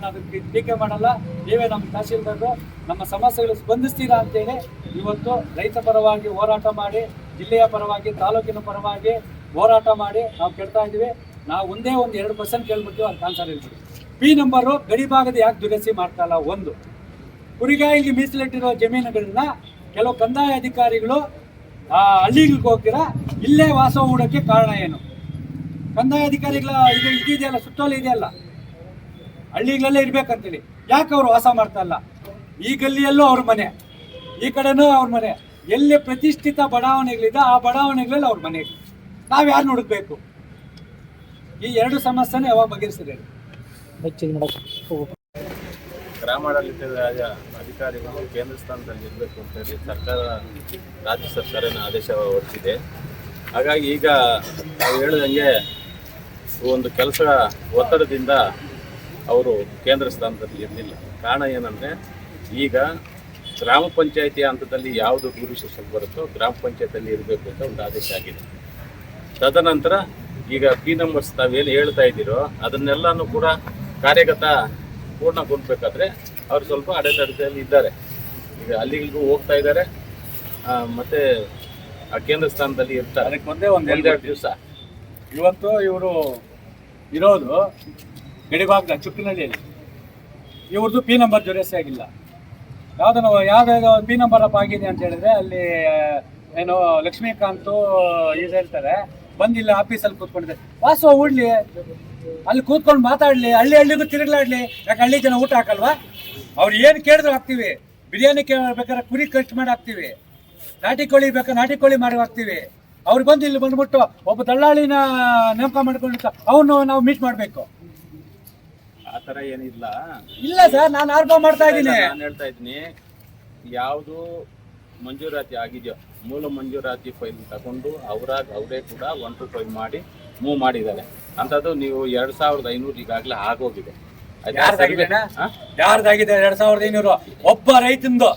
ಅದಕ್ಕೆ ಟೀಕೆ ಮಾಡಲ್ಲ, ನೀವೇ ನಮ್ಮ ತಹಸೀಲ್ದಾರರು, ನಮ್ಮ ಸಮಸ್ಯೆಗಳು ಸ್ಪಂದಿಸ್ತೀರಾ ಅಂತೇಳಿ ಇವತ್ತು ರೈತ ಪರವಾಗಿ ಹೋರಾಟ ಮಾಡಿ, ಜಿಲ್ಲೆಯ ಪರವಾಗಿ, ತಾಲೂಕಿನ ಪರವಾಗಿ ಹೋರಾಟ ಮಾಡಿ ನಾವು ಕೇಳ್ತಾ ಇದ್ದೀವಿ. ನಾವು ಒಂದೇ ಒಂದು ಎರಡು ಪರ್ಸೆಂಟ್ ಕೇಳ್ಬಿಟ್ಟು ಅದು ಕಾನ್ಸರ್ ಹೇಳ್ತೀವಿ. ಪಿ ನಂಬರು ಗಡಿ ಭಾಗದ ಯಾಕೆ ದುರಸ್ತಿ ಮಾಡ್ತಾಯಿಲ್ಲ ಒಂದು, ಕುರಿಗಾಯಿಗೆ ಮೀಸಲಿಟ್ಟಿರೋ ಜಮೀನುಗಳನ್ನ ಕೆಲವು ಕಂದಾಯ ಅಧಿಕಾರಿಗಳು ಆ, ಹಳ್ಳಿಗಳಿಗೆ ಹೋಗ್ತೀರಾ? ಇಲ್ಲೇ ವಾಸ ಹೂಡೋಕ್ಕೆ ಕಾರಣ ಏನು? ಕಂದಾಯ ಅಧಿಕಾರಿಗಳ ಇದು ಇದೆಯಲ್ಲ ಸುತ್ತೋಲೆ ಇದೆಯಲ್ಲ? ಹಳ್ಳಿಗಳಲ್ಲೇ ಇರ್ಬೇಕಂತೇಳಿ. ಯಾಕೆ ಅವರು ವಾಸ ಮಾಡ್ತಾ ಇಲ್ಲ? ಈ ಗಲ್ಲಿಯಲ್ಲೂ ಅವ್ರ ಮನೆ ಈ ಕಡೆನೂ ಅವ್ರ ಮನೆ. ಎಲ್ಲಿ ಪ್ರತಿಷ್ಠಿತ ಬಡಾವಣೆಗಳಿದೆ ಆ ಬಡಾವಣೆಗಳಲ್ಲಿ ಅವ್ರ ಮನೆ. ನಾವು ಯಾರು ಹುಡುಕ್ಬೇಕು ಈ ಎರಡು ಸಮಸ್ಯೆನ ಯಾವಾಗ ಬಗೆಹರಿಸಿದೆ ಗ್ರಾಮಾಡಳಿತದ ಅಧಿಕಾರಿಗಳು ಕೇಂದ್ರ ಸ್ಥಾನದಲ್ಲಿ ಇರಬೇಕು ಅಂತ ಹೇಳಿ ಸರ್ಕಾರ, ರಾಜ್ಯ ಸರ್ಕಾರನ ಆದೇಶ ಹೊರಟಿದೆ. ಹಾಗಾಗಿ ಈಗ ನಾವು ಹೇಳಿದಂಗೆ ಒಂದು ಕೆಲಸ ಒತ್ತಡದಿಂದ ಅವರು ಕೇಂದ್ರ ಸ್ಥಾನದಲ್ಲಿ ಇರಲಿಲ್ಲ. ಕಾರಣ ಏನಂದರೆ, ಈಗ ಗ್ರಾಮ ಪಂಚಾಯಿತಿ ಹಂತದಲ್ಲಿ ಯಾವುದು ಗುರುಶಿಕ್ಷಕ ಬರುತ್ತೋ ಗ್ರಾಮ ಪಂಚಾಯತಲ್ಲಿ ಇರಬೇಕು ಅಂತ ಒಂದು ಆದೇಶ ಆಗಿದೆ. ತದನಂತರ ಈಗ ಪಿ ನಂಬರ್ಸ್ ತಾವೇನು ಹೇಳ್ತಾ ಇದ್ದೀರೋ ಅದನ್ನೆಲ್ಲನೂ ಕೂಡ ಕಾರ್ಯಗತ ಪೂರ್ಣಗೊಳ್ಬೇಕಾದ್ರೆ ಅವ್ರು ಸ್ವಲ್ಪ ಅಡೆತಡೆಯಲ್ಲಿ ಇದ್ದಾರೆ. ಈಗ ಅಲ್ಲಿಗೂ ಹೋಗ್ತಾ ಇದ್ದಾರೆ. ಮತ್ತೆ ಆ ಕೇಂದ್ರ ಸ್ಥಾನದಲ್ಲಿ ಇರ್ತಾರೆ. ಅದಕ್ಕೆ ಒಂದೇ ಒಂದು ಎರಡೆರಡು ದಿವಸ. ಇವತ್ತು ಇವರು ಇರೋದು ಗಡಿಭಾಗದ ಚುಕ್ಕಿನಹಳ್ಳಿಯಲ್ಲಿ ಇವ್ರದ್ದು ಪಿ ನಂಬರ್ ಜುರೇಸಿ ಆಗಿಲ್ಲ. ಯಾವ್ದನ್ನು ಯಾವ್ದು ಪಿ ನಂಬರ್ ಅಪ್ ಆಗಿದೆ ಅಂತ ಹೇಳಿದ್ರೆ ಅಲ್ಲಿ ಏನು ಲಕ್ಷ್ಮೀಕಾಂತ್ ಇದು ಹೇಳ್ತಾರೆ ಬಂದಿಲ್ಲ ಆಫೀಸಲ್ಲಿ ಕೂತ್ಕೊಂಡಿದೆ ವಾಸು ಉಡ್ಲಿ ಅಲ್ಲಿ ಕೂತ್ಕೊಂಡು ಮಾತಾಡ್ಲಿ ಹಳ್ಳಿ ಹಳ್ಳಿಗೂ ತಿರುಗ್ಲಾಡ್ಲಿ. ಯಾಕೆ ಹಳ್ಳಿ ಜನ ಊಟ ಹಾಕಲ್ವಾ? ಅವ್ರು ಏನು ಕೇಳಿದ್ರು ಹಾಕ್ತೀವಿ. ಬಿರಿಯಾನಿ ಬೇಕಾದ್ರೆ ಕುರಿ ಕಟ್ ಮಾಡಿ ಹಾಕ್ತೀವಿ. ನಾಟಿ ಕೋಳಿ ಬೇಕಾ ನಾಟಿ ಕೋಳಿ ಮಾಡಿ ಹಾಕ್ತೀವಿ. ಅವ್ರು ಬಂದು ಇಲ್ಲಿ ಬಂದ್ಬಿಟ್ಟು ಒಬ್ಬ ದಳ್ಳಾಳಿನ ನೇಮಕ ಮಾಡ್ಕೊಂಡು ಅವನು ನಾವು ಮೀಟ್ ಮಾಡಬೇಕು. ಆ ಥರ ಏನಿಲ್ಲ. ಇಲ್ಲ ಸರ್ ನಾನು ಆರೋಪ ಮಾಡ್ತಾ ಇದ್ದೀನಿ. ನಾನು ಹೇಳ್ತಾ ಇದ್ದೀನಿ. ಯಾವುದು ಮಂಜೂರಾತಿ ಆಗಿದೆಯೋ ಮೂಲ ಮಂಜೂರಾತಿ ಫೈಲ್ ತಗೊಂಡು ಅವರಾಗ ಅವರೇ ಕೂಡ ಒನ್ ಟು ಫೈವ್ ಮಾಡಿ ಮೂವ್ ಮಾಡಿದ್ದಾರೆ. ಅಂಥದ್ದು ನೀವು ಎರಡು ಸಾವಿರದ ಐನೂರು ಈಗಾಗಲೇ ಆಗೋಗಿದೆ. ಯಾರ್ದಾಗಿದೆ? ಎರಡ್ ಸಾವಿರದ ಐನೂರು. ಒಬ್ಬ ರೈತಂದು.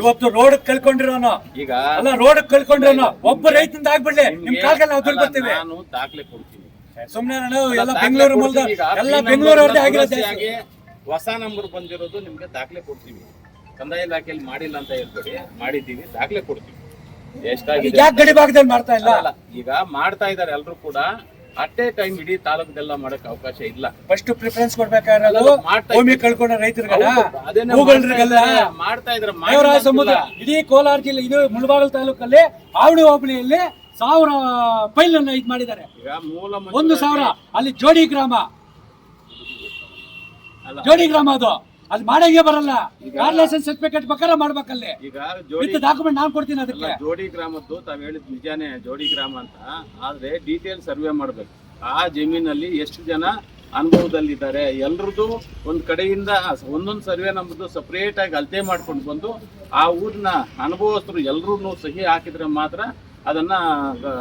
ಇವತ್ತು ರೋಡ್ ಕಳ್ಕೊಂಡಿರೋನು ಈಗ ಅಲ್ಲ ರೋಡ್ ಕಳ್ಕೊಂಡಿರೋನು ಒಬ್ಬ ರೈತಂದ ಆಗ್ಬಿಡ್ಲಿ. ನಿಮ್ ಕಾಲ್ಗೆಲ್ಲ ನಾವು ದುಡ್ಡು ಬರ್ತೀವಿ ನಾನು ದಾಖಲೆ ಕೊಡ್ತೀನಿ. ಸುಮ್ನೆ ನಾನು ಎಲ್ಲ ಬೆಂಗಳೂರು ಮೂಲದ ಎಲ್ಲ ಬೆಂಗಳೂರು ಅವ್ರದ್ದೇ ಆಗಿರೋದು ಹೊಸ ನಂಬರ್ ಬಂದಿರೋದು ನಿಮ್ಗೆ ದಾಖಲೆ ಕೊಡ್ತೀವಿ. ಕಂದಾಯ ಇಲಾಖೆಯಲ್ಲಿ ಮಾಡಿಲ್ಲ ಅಂತ ಹೇಳ್ಬೇಡಿ. ಮಾಡಿದ್ದೀವಿ ದಾಖಲೆ ಕೊಡ್ತೀವಿ. ಎಷ್ಟಾಗಿದೆ? ಯಾಕೆ ಗಡಿ ಭಾಗದಲ್ಲಿ ಮಾಡ್ತಾ ಇಲ್ಲ? ಈಗ ಮಾಡ್ತಾ ಇದ್ದಾರೆ ಎಲ್ಲರೂ ಕೂಡ. ಅಟ್ ಎ ಟೈಮ್ ಇಡೀ ತಾಲೂಕದೆಲ್ಲ ಮಾಡಕ್ ಅವಕಾಶ ಇಲ್ಲ. ಫಸ್ಟ್ ಪ್ರಿಫರೆನ್ಸ್ ಕೊಡ್ಬೇಕಾದ್ರೆ ಮಾಡ್ತಾ ಭೂಮಿ ಇದ್ದಾರೆ. ಕಳ್ಕೊಂಡ ರೈತರಿಗಲ್ಲ ಹೌದು, ಮಾಡ್ತಾ ಇದ್ರೆ ಸಮುದ್ರ ಇಡೀ ಕೋಲಾರ ಜಿಲ್ಲೆ ಇದು ಮುಳಬಾಗಲ್ ತಾಲೂಕಲ್ಲಿ ಆವಡಿ ಹೋಬಳಿಯಲ್ಲಿ ಸಾವಿರ ಫೈಲ್ ಅನ್ನ ಇದು ಮಾಡಿದ್ದಾರೆ. ಮೂಲ ಒಂದು ಸಾವಿರ. ಅಲ್ಲಿ ಜೋಡಿ ಗ್ರಾಮ. ಅಲ್ಲ, ಜೋಡಿ ಗ್ರಾಮ ಅದು. ಅಲ್ಲಿ ಮಾಡಂಗೆ ಬರಲ್ಲ. ಕಾರ್ ಲೈಸೆನ್ಸ್ ಸರ್ಟಿಫಿಕೇಟ್ ಬೇಕಾದ್ರೆ ಮಾಡ್ಬೇಕಲ್ಲಿ. ಈಗ ಜೋಡಿ ವಿತ್ ಡಾಕ್ಯುಮೆಂಟ್ ನಾನು ಕೊಡ್ತೀನಿ ಅಲ್ಲ, ಅದಕ್ಕೆ ಜೋಡಿ ಗ್ರಾಮದ್ದು ತಾವ್ ಹೇಳಿದ್ ನಿಜಾನೇ ಜೋಡಿ ಗ್ರಾಮ ಅಂತ. ಆದ್ರೆ ಡೀಟೇಲ್ ಸರ್ವೆ ಮಾಡ್ಬೇಕು. ಆ ಜಮೀನಲ್ಲಿ ಎಷ್ಟು ಜನ ಅನುಭವದಲ್ಲಿದ್ದಾರೆ ಎಲ್ರದ್ದು ಒಂದ್ ಕಡೆಯಿಂದ ಒಂದೊಂದು ಸರ್ವೆ ನಮ್ಮದು ಸಪ್ರೇಟ್ ಆಗಿ ಅಳತೆ ಮಾಡ್ಕೊಂಡು ಬಂದು ಆ ಊರಿನ ಅನುಭವಸ್ಥರು ಎಲ್ರೂ ಸಹಿ ಹಾಕಿದ್ರೆ ಮಾತ್ರ ಅದನ್ನ ಆ,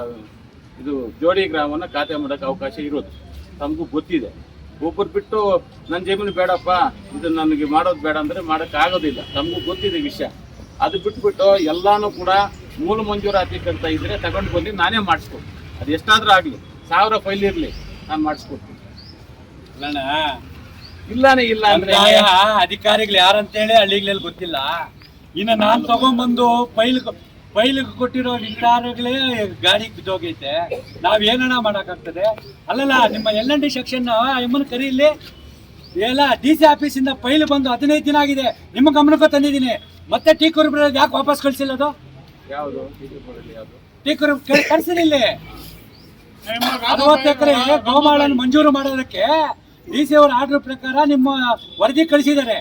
ಇದು ಜೋಡಿ ಗ್ರಾಮವನ್ನ ಖಾತೆ ಮಾಡಕ್ಕೆ ಅವಕಾಶ ಇರೋದು. ತಮಗೂ ಗೊತ್ತಿದೆ. ಒಬ್ಬರು ಬಿಟ್ಟು ನನ್ನ ಜಮೀನು ಬೇಡಪ್ಪ ಇದು ನನಗೆ ಮಾಡೋದು ಬೇಡ ಅಂದ್ರೆ ಮಾಡೋಕ್ಕಾಗೋದಿಲ್ಲ ಆಗೋದಿಲ್ಲ. ತಮಗೂ ಗೊತ್ತಿದೆ ವಿಷಯ. ಅದು ಬಿಟ್ಬಿಟ್ಟು ಎಲ್ಲಾನು ಕೂಡ ಮೂಲ ಮಂಜೂರಾತಿ ಅಂತ ಇದ್ರೆ ತಗೊಂಡು ಬಂದು ನಾನೇ ಮಾಡಿಸ್ಕೊಡ್ತೀನಿ. ಅದು ಎಷ್ಟಾದರೂ ಆಗಲಿ ಸಾವಿರ ಫೈಲ್ ಇರಲಿ ನಾನು ಮಾಡಿಸ್ಕೊಡ್ತೀನಿ. ಇಲ್ಲಾನೇ ಇಲ್ಲ ಅಂದ್ರೆ ಅಧಿಕಾರಿಗಳು ಯಾರಂತೇಳಿ ಹಳ್ಳಿಗಳಲ್ಲಿ ಗೊತ್ತಿಲ್ಲ. ಇನ್ನು ನಾನ್ ತಗೊಂಡ್ಬಂದು ಫೈಲ್ ಫೈಲ್ ಕೊಟ್ಟಿರೋ ನಿರ್ಧಾರಗಳೇ ಗಾಡಿ ಬಿದ್ದೋಗೈತೆ. ನಾವ್ ಮಾಡೋಕ್ಕಾಗ್ತದೆ ಮಾಡಕ್ಕಾಗ್ತದೆ? ಅಲ್ಲಲ್ಲ ನಿಮ್ಮ ಎಲ್ ಎನ್ ಡಿ ಸೆಕ್ಷನ್ ಎಮ್ಮನ್ ಕರೀಲಿ ಎಲ್ಲ ಡಿ ಸಿ ಆಫೀಸಿಂದ ಪೈಲು ಬಂದು ಹದಿನೈದು ದಿನ ಆಗಿದೆ. ನಿಮ್ಮ ಗಮನಕ್ಕೂ ತಂದಿದ್ದೀನಿ. ಮತ್ತೆ ಟೀ ಕುರುಬ್ರ ಯಾಕೆ ವಾಪಸ್ ಕಳ್ಸಿಲ್ಲ ಅದು? ಯಾವುದು? ಟೀ ಕುರುಬ್ ಕಳ್ಸಿಲ್ಲ ಅರವತ್ತು ಎಕರೆ ಗೋಮಾಳನ್ನು ಮಂಜೂರು ಮಾಡೋದಕ್ಕೆ ಡಿ ಸಿ ಅವರ ಆರ್ಡರ್ ಪ್ರಕಾರ ನಿಮ್ಮ ವರದಿ ಕಳಿಸಿದ್ದಾರೆ.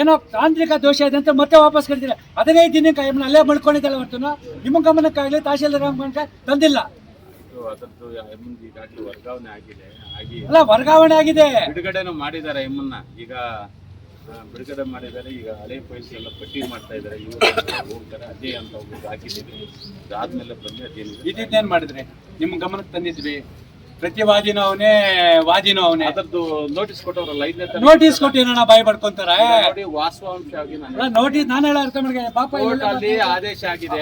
ಏನೋ ತಾಂತ್ರಿಕ ದೋಷ ಇದೆ ಅಂತ ಮತ್ತೆ ವಾಪಸ್ ಕಳಿಸಿದ್ದಾರೆ ಹದಿನೈದು ದಿನಕ್ಕೆ ಇವ್ನ ಅಲ್ಲೇ ಮಳ್ಕೊಂಡಿದ್ದಲ್ಲ ಹೊರತು ನಿಮ್ಮ ಗಮನಕ್ಕಾಗಲಿ ತಹಶೀಲ್ದಾರ್ ಗಮನಕ್ಕೆ ತಂದಿಲ್ಲ. ವರ್ಗಾವಣೆ ಆಗಿದೆ. ಆಗಿ ಅಲ್ಲ ವರ್ಗಾವಣೆ ಆಗಿದೆ. ಬಿಡುಗಡೆನೂ ಮಾಡಿದ್ದಾರೆ ಎಮ್ಮನ್ನ ಈಗ ಬಿಡುಗಡೆ ಮಾಡಿದ್ದಾರೆ. ಈಗ ಹಳೆ ಫೈಲ್ಸ್ ಎಲ್ಲ ಪಟ್ಟಿ ಮಾಡ್ತಾ ಇದ್ದಾರೆ. ಇವರು ಹೋಗ್ತಾರೆ. ಅದೇ ಅಂತ ಒಬ್ಬರು ಹಾಕಿದ್ದೀವಿ. ಅದಾದ್ಮೇಲೆ ಬಂದು ಅದೇನಿದೆ? ಇದನ್ನೇನ್ ಮಾಡಿದ್ರಿ? ನಿಮ್ಮ ಗಮನಕ್ಕೆ ತಂದಿದ್ವಿ? ಪ್ರತಿವಾದಿನೂ ಅವನೇ ವಾದಿನೂ ಅವನೇ. ಅದರದ್ದು ನೋಟಿಸ್ ಕೊಟ್ಟವ್ರಲ್ಲ ಐದನೇ ನೋಟಿಸ್ ಕೊಟ್ಟಿರೋಣ ಭಯ ಪಡ್ಕೊಂತಾರೆ? ನೋಡಿ ವಾಸ್ತವಾಂಶ ಆಗಿ ನೋಟಿಸ್ ನಾನು ಹೇಳ ಅರ್ಥ ಮಾಡಿ ಪಾಪ ಕೋರ್ಟ್ ಅಲ್ಲಿ ಆದೇಶ ಆಗಿದೆ.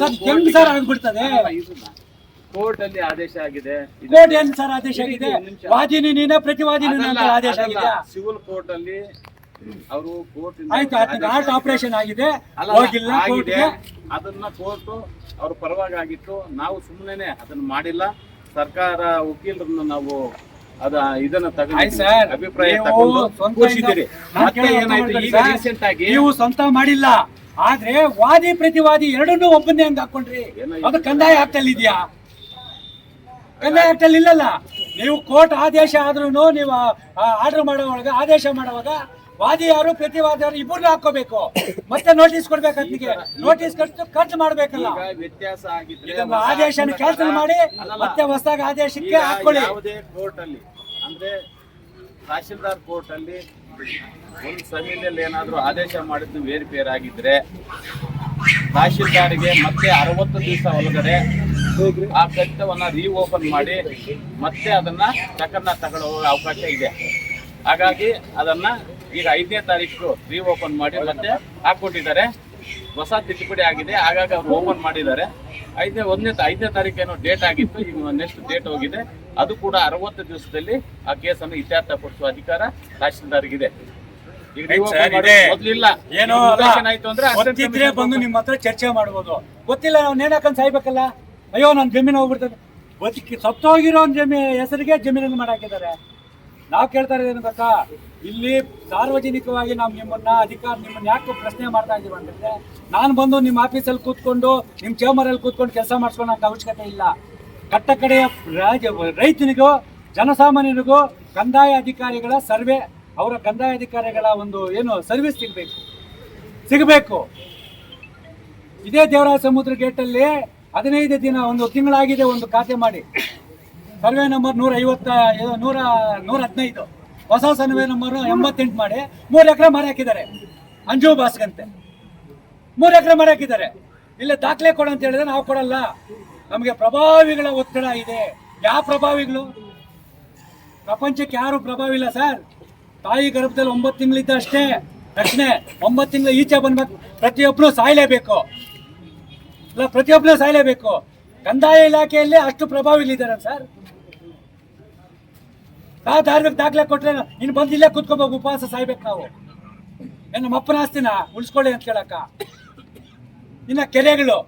ಸರ್ ಹೆಂಗ್ ಸರ್ ಆಗ್ಬಿಡ್ತದೆ? ಕೋರ್ಟ್ ಅಲ್ಲಿ ಆದೇಶ ಆಗಿದೆ. ಕೋರ್ಟ್ ಏನ್ ಸರ್ ಆದೇಶ ಆಗಿದೆ? ವಾದಿನಿ ನೀನೇ ಪ್ರತಿವಾದಿನಿ ಅಂತ ಆದೇಶ ಆಗಿದೆ ಸಿವಿಲ್ ಕೋರ್ಟ್ ಅಲ್ಲಿ ಅವರು ಕೋರ್ಟ್ ಆಯ್ತು ಹಾರ್ಟ್ ಆಪರೇಷನ್ ಆಗಿದೆ. ಹೋಗಿಲ್ಲ ಅದನ್ನ ಕೋರ್ಟ್ ಅವ್ರ ಪರವಾಗಿ ಆಗಿತ್ತು. ನಾವು ಸುಮ್ಮನೆ ಅದನ್ನ ಮಾಡಿಲ್ಲ. ಸರ್ಕಾರ ವಕೀಲರನ್ನ ನಾವು ಅದ ಇದನ್ನ ತಗೊಂಡು ಅಭಿಪ್ರಾಯ ನೀವು ತಗೊಂಡು ಸ್ವಂತ ನೀವು ಮಾಡಿಲ್ಲ. ಆದ್ರೆ ವಾದಿ ಪ್ರತಿವಾದಿ ಎರಡನ್ನೂ ಒಬ್ಬನೇ ಹಂಗ ಹಾಕೊಂಡ್ರಿ. ಅದು ಕಂದಾಯ ಆಗ್ತಲ್ಲಿ ಇದೆಯಾ? ಕಂದಾಯ ಆಗ್ತಲ್ಲಿ ಇಲ್ಲಲ್ಲ? ನೀವು ಕೋರ್ಟ್ ಆದೇಶ ಆದ್ರೂ ನೀವು ಆರ್ಡರ್ ಮಾಡೋವಾಗ ಆದೇಶ ಮಾಡುವಾಗ ವಾದಿ ಯಾರು ಪ್ರತಿವಾದಿ ಯಾರು ಇಬ್ಬರನ್ನ ಹಾಕೋಬೇಕು ಮತ್ತೆ ನೋಟಿಸ್ ಕೊಡ್ಬೇಕು ಅದಕ್ಕೆ ನೋಟಿಸ್ ಖರ್ಚು ಖರ್ಚು ಮಾಡ್ಬೇಕಲ್ಲ. ವ್ಯತ್ಯಾಸ ಆಗಿದ್ರೆ ಇದನ್ನ ಆದೇಶನ ಕ್ಯಾನ್ಸಲ್ ಮಾಡಿ ಮತ್ತೆ ಹೊಸದಾಗಿ ಆದೇಶಕ್ಕೆ ಹಾಕೊಳ್ಳಿ ಯಾವುದೇ ಕೋರ್ಟ್ ಅಲ್ಲಿ ಅಂದ್ರೆ ತಹಶೀಲ್ದಾರ್ ಕೋರ್ಟ್ ಅಲ್ಲಿ ಒಂದು ಸಮಿತಿಯಲ್ಲಿ ಏನಾದರೂ ಆದೇಶ ಮಾಡಿದ್ದು ವೇರಿಫೇರ್ ಆಗಿದ್ರೆ ತಹಶೀಲ್ದಾರ್ಗೆ ಮತ್ತೆ ಅರವತ್ತು ದಿವಸ ಒಳಗಡೆ ಆ ಕಟ್ಟವನ್ನ ರೀಓಪನ್ ಮಾಡಿ ಮತ್ತೆ ಅದನ್ನ ಚಕನ್ನ ತಗೊಳ್ಳುವ ಅವಕಾಶ ಇದೆ. ಹಾಗಾಗಿ ಅದನ್ನ ಈಗ ಐದನೇ ತಾರೀಕು ರೀಓಪನ್ ಮಾಡಿ ಮತ್ತೆ ಹಾಕೊಟ್ಟಿದ್ದಾರೆ ಹೊಸ ತಿದ್ದುಪಡಿ ಆಗಿದೆ. ಹಾಗಾಗಿ ಅವ್ರು ಓಪನ್ ಮಾಡಿದ್ದಾರೆ. ಐದನೇ ಒಂದನೇ ಐದನೇ ಏನೋ ಡೇಟ್ ಆಗಿತ್ತು. ಈಗ ನೆಕ್ಸ್ಟ್ ಡೇಟ್ ಹೋಗಿದೆ. ಅದು ಕೂಡ ಅರವತ್ತು ದಿವಸದಲ್ಲಿ ಆ ಕೇಸನ್ನು ಇತ್ಯರ್ಥಪಡಿಸುವ ಅಧಿಕಾರ ತಹಶೀಲ್ದಾರ್ಗಿದೆ. ಈಗ ಮೊದ್ಲಿಲ್ಲ. ಏನೋ ಆಯ್ತು ಅಂದ್ರೆ ಬಂದು ನಿಮ್ಮ ಹತ್ರ ಚರ್ಚೆ ಮಾಡ್ಬೋದು. ಗೊತ್ತಿಲ್ಲ ನಾವು ನೇಣಾಕಂತ ಸಾಯ್ಬೇಕಲ್ಲ? ಅಯ್ಯೋ ನನ್ನ ಜಮೀನು ಹೋಗ್ಬಿಡ್ತದೆ ಬದುಕಿ ಸತ್ತೋಗಿರೋ ಜಮೀನ್ ಹೆಸರಿಗೆ ಜಮೀನನ್ನು ಮಾಡಾಕಿದ್ದಾರೆ. ನಾವು ಕೇಳ್ತಾ ಇರೋದೇನು ಗೊತ್ತಾ? ಇಲ್ಲಿ ಸಾರ್ವಜನಿಕವಾಗಿ ನಾವು ನಿಮ್ಮನ್ನ, ಅಧಿಕಾರ ನಿಮ್ಮನ್ನ ಯಾಕೆ ಪ್ರಶ್ನೆ ಮಾಡ್ತಾ ಇದೀವಿ ಅಂತಂದ್ರೆ, ನಾನು ಬಂದು ನಿಮ್ಮ ಆಫೀಸಲ್ಲಿ ಕೂತ್ಕೊಂಡು ನಿಮ್ಮ ಚೇಂಬರಲ್ಲಿ ಕೂತ್ಕೊಂಡು ಕೆಲಸ ಮಾಡಿಸ್ಕೊಳ್ಳೋ ಅವಶ್ಯಕತೆ ಇಲ್ಲ. ಕಟ್ಟ ಕಡೆಯ ರಾಜ, ರೈತನಿಗೂ, ಜನಸಾಮಾನ್ಯರಿಗೂ ಕಂದಾಯ ಅಧಿಕಾರಿಗಳ ಸರ್ವೆ, ಅವರ ಕಂದಾಯ ಅಧಿಕಾರಿಗಳ ಒಂದು ಏನು, ಸರ್ವಿಸ್ ಸಿಗಬೇಕು. ಸಿಗಬೇಕು. ಇದೇ ದೇವರಾಜ ಸಮುದ್ರ ಗೇಟಲ್ಲಿ ಹದಿನೈದು ದಿನ, ಒಂದು ತಿಂಗಳಾಗಿದೆ ಒಂದು ಖಾತೆ ಮಾಡಿ. ಸರ್ವೆ ನಂಬರ್ ನೂರ ಐವತ್ತ ನೂರ ನೂರ ಹದಿನೈದು. ಹೊಸ ಸರ್ವೆ ನಂಬರ್ ಎಂಬತ್ತೆಂಟು ಮಾಡಿ. ಮೂರು ಎಕರೆ ಮರ ಹಾಕಿದ್ದಾರೆ. ಅಂಜು ಬಾಸ್ಗಂತೆ ಮೂರು ಎಕರೆ ಮರ ಹಾಕಿದ್ದಾರೆ. ಇಲ್ಲ ದಾಖಲೆ ಕೊಡು ಅಂತ ಹೇಳಿದ್ರೆ ನಾವು ಕೊಡಲ್ಲ. ನಮಗೆ ಪ್ರಭಾವಿಗಳ ಒತ್ತಡ ಇದೆ. ಯಾವ ಪ್ರಭಾವಿಗಳು? ಪ್ರಪಂಚಕ್ಕೆ ಯಾರು ಪ್ರಭಾವ ಇಲ್ಲ ಸರ್? ತಾಯಿ ಗರ್ಭದಲ್ಲಿ ಒಂಬತ್ತು ತಿಂಗಳಿದ್ದ ಅಷ್ಟೇ. ರಕ್ಷಣೆ ಒಂಬತ್ತು ತಿಂಗಳು ಈಚೆ ಬಂದ್ಬೇಕು ಪ್ರತಿಯೊಬ್ಬರು ಸಾಯಲೇಬೇಕು. ಇಲ್ಲ ಪ್ರತಿಯೊಬ್ಬರು ಸಾಯಲೇಬೇಕು. ಕಂದಾಯ ಇಲಾಖೆಯಲ್ಲಿ ಅಷ್ಟು ಪ್ರಭಾವಿಗಳಿದ್ದಾರೆ ಸರ್? ನಾವು ಧಾರ್ಮಿಕ ದಾಖಲೆ ಕೊಟ್ರೆ ಇನ್ನು ಬಂದು ಇಲ್ಲೇ ಕುತ್ಕೋಬೇಕು ಉಪವಾಸ ಸಾಯ್ಬೇಕು ನಾವು. ಏನು ನಮ್ಮ ಅಪ್ಪನ ಆಸ್ತಿನ ಉಳಿಸ್ಕೊಳ್ಳಿ ಅಂತ ಕೇಳಕ್ಕ ಇನ್ನ ಕೆರೆಗಳು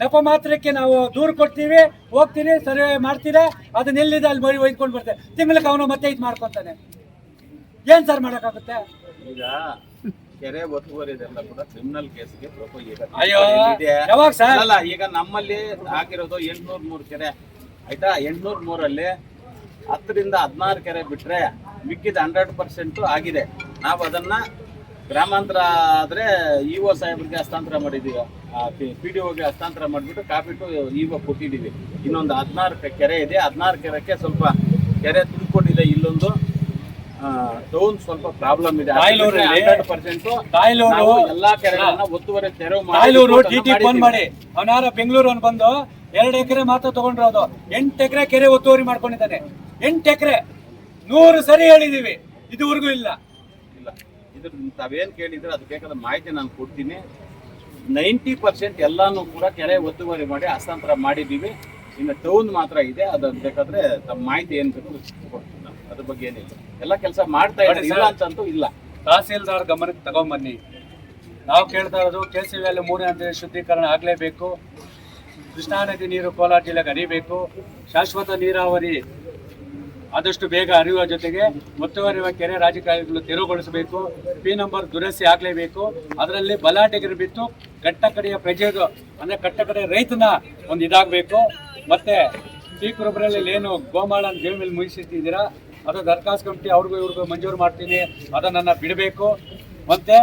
ನೆಪ ಮಾತ್ರಕ್ಕೆ ನಾವು ದೂರ ಕೊಡ್ತೀವಿ ಹೋಗ್ತೀನಿ ಸರ್ವೆ ಮಾಡ್ತೀರಾ ಅದನ್ನ ಎಲ್ಲಿದೆ ಅಲ್ಲಿ ಮರಿ ಒಯ್ದುಕೊಂಡು ಬರ್ತೇವೆ. ತಿಂಗಳಿಗೆ ಅವನು ಮತ್ತೆ ಇದು ಮಾಡ್ಕೊತಾನೆ. ಏನ್ ಸರ್ ಮಾಡೋಕಾಗುತ್ತೆ ಈಗ ಕೆರೆ ಒತ್ತುವರಿದೆಲ್ಲ ಕೂಡ ಕ್ರಿಮಿನಲ್ ಕೇಸ್ಗೆ ಅಯ್ಯೋ, ಯಾವಾಗ ಸರ್? ಅಲ್ಲ ಈಗ ನಮ್ಮಲ್ಲಿ ಹಾಕಿರೋದು ಎಂಟ್ನೂರ್ ಮೂರು ಕೆರೆ. ಆಯ್ತಾ? ಎಂಟ್ನೂರ್ ಮೂರಲ್ಲಿ ಹತ್ತರಿಂದ ಹದಿನಾರು ಕೆರೆ ಬಿಟ್ರೆ ಮಿಕ್ಕಿದ ಹಂಡ್ರೆಡ್ ಪರ್ಸೆಂಟು ಆಗಿದೆ. ನಾವು ಅದನ್ನ ಗ್ರಾಮಾಂತರ ಆದ್ರೆ ಇ ಒ ಸಾಹೇಬ್ರಿಗೆ ಹಸ್ತಾಂತರ ಮಾಡಿದೀವಿ. ಪಿ ಡಿ ಒಗೆ ಹಸ್ತಾಂತರ ಮಾಡಿಬಿಟ್ಟು ಕಾಪಿಟ್ಟು ಇ ಒ ಕೊಟ್ಟಿದ್ದೀವಿ ಇನ್ನೊಂದು ಹದಿನಾರು ಕೆರೆ ಇದೆ. ಹದಿನಾರು ಕೆರೆಗೆ ಸ್ವಲ್ಪ ಕೆರೆ ತುಂಬಿಕೊಂಡಿದೆ ಇಲ್ಲೊಂದು. ಟೌನ್ ಸ್ವಲ್ಪ ಪ್ರಾಬ್ಲಮ್ ಇದೆ. ಹಂಡ್ರೆಡ್ ಪರ್ಸೆಂಟ್ ಎಲ್ಲಾ ಕೆರೆಗಳನ್ನ ಒತ್ತುವರಿ ತೆರವು ಮಾಡಿ ಟಿ ಫೋನ್ ಮಾಡಿ. ಮಾಡಿದ್ದೀವಿ. ಅವನಾರ ಬೆಂಗಳೂರು ಬಂದು ಎರಡು ಎಕರೆ ಮಾತ್ರ ತಗೊಂಡಿರೋದು ಎಂಟು ಎಕರೆ ಕೆರೆ ಒತ್ತುವರಿ ಮಾಡ್ಕೊಂಡಿದ್ದಾನೆ. ಎಂಟು ಎಕರೆ ನೂರು ಸರಿ ಹೇಳಿದೀವಿ ಇದುವರೆಗೂ ಇಲ್ಲ. ಇಲ್ಲ ಇದ್ರ ತಾವೇನು ಕೇಳಿದ್ರೆ ಅದು ಬೇಕಾದ ಮಾಹಿತಿ ನಾನು ಕೊಡ್ತೀನಿ. ನೈಂಟಿ ಪರ್ಸೆಂಟ್ ಎಲ್ಲಾನು ಕೂಡ ಕೆರೆ ಒತ್ತುವರಿ ಮಾಡಿ ಹಸ್ತಾಂತರ ಮಾಡಿದ್ದೀವಿ ಇನ್ನು ಟೌನ್ ಮಾತ್ರ ಇದೆ ಅದನ್ನ ಬೇಕಾದ್ರೆ ತಮ್ಮ ಮಾಹಿತಿ ಏನು ಬೇಕು ಕೊಡ್ತೀನಿ ನಾನು ಅದ್ರ ಬಗ್ಗೆ ಏನಿಲ್ಲ. ಎಲ್ಲ ಕೆಲಸ ಮಾಡ್ತಾ ಇದ್ದಾರೆ ಇಲ್ಲ ಅಂತಂತೂ ಇಲ್ಲ. ತಹಸೀಲ್ದಾರ್ ಗಮನಕ್ಕೆ ತಗೊಂಬನ್ನಿ. ನಾವು ಕೇಳ್ತಾ ಇರೋದು ಕೆ ಸಿ ವ್ಯಾಲಿ ಮೂರನೇ ಶುದ್ಧೀಕರಣ ಆಗಲೇಬೇಕು. ಕೃಷ್ಣಾ ನದಿ ನೀರು ಕೋಲಾರ ಜಿಲ್ಲೆಗೆ ಹರಿಬೇಕು. ಶಾಶ್ವತ ನೀರಾವರಿ ಆದಷ್ಟು ಬೇಗ ಅರಿಯುವ ಜೊತೆಗೆ ಒತ್ತುವರಿಯುವ ಕೆರೆ ರಾಜಕಾರಣಿಗಳು ತೆರವುಗೊಳಿಸಬೇಕು. ಪಿ ನಂಬರ್ ದುರಸ್ತಿ ಆಗಲೇಬೇಕು. ಅದರಲ್ಲಿ ಬಲಾಟೆಗರು ಬಿತ್ತು. ಕಟ್ಟಕಡೆಯ ಪ್ರಜೆದು ಅಂದರೆ ಕಟ್ಟಕಡೆಯ ರೈತನ ಒಂದು ಇದಾಗಬೇಕು. ಮತ್ತು ಕುರುಬರಲ್ಲಿ ಏನು ಗೋಮಾಳನ ಜೇಮಿಲ್ ಮೇಲೆ ಮುಗಿಸಿಟ್ಟಿದ್ದೀರಾ? ಅದು ದರ್ಖಾಸ್ತು ಕಮಿಟಿ ಅವ್ರಿಗೂ ಇವ್ರಿಗೂ ಮಂಜೂರು ಮಾಡ್ತೀನಿ. ಅದನ್ನು ಬಿಡಬೇಕು. ಮತ್ತು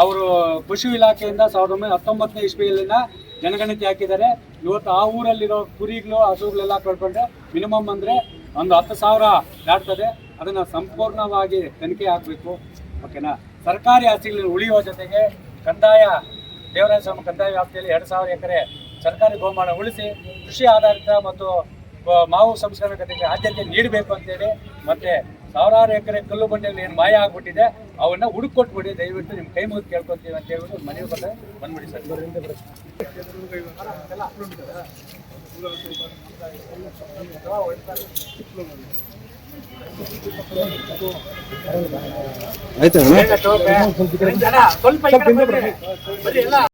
ಅವರು ಕೃಷಿ ಇಲಾಖೆಯಿಂದ ಸಾವಿರದ ಒಂಬೈನೂರ ಹತ್ತೊಂಬತ್ತನೇ ಇಸ್ವಿಯಲ್ಲಿನ ಜನಗಣತಿ ಹಾಕಿದ್ದಾರೆ. ಇವತ್ತು ಆ ಊರಲ್ಲಿರೋ ಕುರಿಗಳು, ಹಸುಗಳೆಲ್ಲ ಕಳ್ಕೊಂಡ್ರೆ ಮಿನಿಮಮ್ ಅಂದರೆ ಒಂದು ಹತ್ತು ಸಾವಿರ ದಾಟ್ತದೆ, ಅದನ್ನು ಸಂಪೂರ್ಣವಾಗಿ ತನಿಖೆ ಆಗಬೇಕು. ಓಕೆನಾ? ಸರ್ಕಾರಿ ಆಸ್ತಿಗಳನ್ನು ಉಳಿಯುವ ಜೊತೆಗೆ ಕಂದಾಯ ದೇವರಾಜ ಸ್ವಾಮಿ ಕಂದಾಯ ವ್ಯಾಪ್ತಿಯಲ್ಲಿ ಎರಡು ಸಾವಿರ ಎಕರೆ ಸರ್ಕಾರಿ ಬಹುಮಾನ ಉಳಿಸಿ ಕೃಷಿ ಆಧಾರಿತ ಮತ್ತು ಮಾವು ಸಂಸ್ಕರಣ ಆದ್ಯತೆ ನೀಡಬೇಕು ಅಂತೇಳಿ ಮತ್ತೆ ಸಾವಿರಾರು ಎಕರೆ ಕಲ್ಲು ಬಂಡೆಯಲ್ಲಿ ಏನು ಮಾಯ ಆಗ್ಬಿಟ್ಟಿದೆ. ಅವನ್ನ ಹುಡುಕೊಟ್ಬಿಡಿ, ದಯವಿಟ್ಟು ನಿಮ್ಮ ಕೈ ಮುಗಿದು ಕೇಳ್ಕೊತೀವಿ ಅಂತ ಹೇಳ್ಬಿಟ್ಟು ಮನೆಗೆ ಬಂದ ಬಂದ್ಬಿಡಿ ಸರ್. ಜನ ಸ್ವಲ್ಪ